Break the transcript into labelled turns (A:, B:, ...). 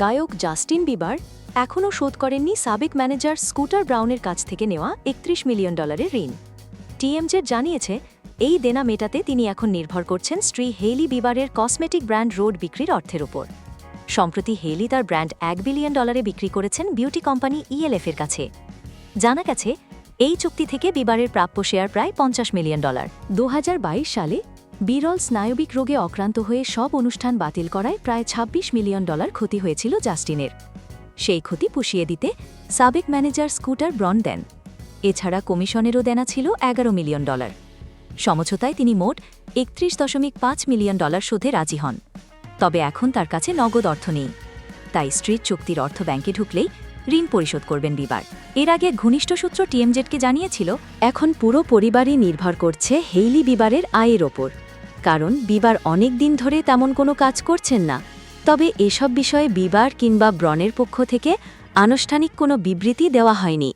A: গায়ক Justin Bieber এখনও শোধ করেননি সাবেক ম্যানেজার স্কুটার ব্রাউনের কাছ থেকে নেওয়া একত্রিশ মিলিয়ন ডলারের ঋণ। টিএমজেড জানিয়েছে, এই দেনা মেটাতে তিনি এখন নির্ভর করছেন স্ত্রী হেইলি বিবারের কসমেটিক ব্র্যান্ড রোড বিক্রির অর্থের ওপর সম্প্রতি হেইলি তার ব্র্যান্ড এক বিলিয়ন ডলারে বিক্রি করেছেন বিউটি কোম্পানি ইএলএফ এর কাছে। জানা গেছে, এই চুক্তি থেকে বিবারের প্রাপ্য শেয়ার প্রায় পঞ্চাশ মিলিয়ন ডলার। দু হাজার বাইশ সালে বিরল স্নায়বিক রোগে আক্রান্ত হয়ে সব অনুষ্ঠান বাতিল করায় প্রায় ২৬ মিলিয়ন ডলার ক্ষতি হয়েছিল জাস্টিনের। সেই ক্ষতি পুষিয়ে দিতে সাবেক ম্যানেজার স্কুটার ব্রন দেন। এছাড়া কমিশনেরও দেনা ছিল এগারো মিলিয়ন ডলার। সমঝোতায় তিনি মোট একত্রিশ দশমিক পাঁচ মিলিয়ন ডলার শোধে রাজি হন। তবে এখন তার কাছে নগদ অর্থ নেই। তাই স্ট্রিট চুক্তির অর্থ ব্যাংকে ঢুকলেই ঋণ পরিশোধ করবেন বিবার। এর আগে ঘনিষ্ঠ সূত্র টিএমজেডকে জানিয়েছিল, এখন পুরো পরিবারই নির্ভর করছে হেইলি বিবারের আয়ের ওপর। কারণ বিবার অনেক দিন ধরে তেমন কোনো কাজ করছেন না। তবে এসব বিষয়ে বিবার কিংবা ব্রণের পক্ষ থেকে আনুষ্ঠানিক কোনো বিবৃতি দেওয়া হয়নি।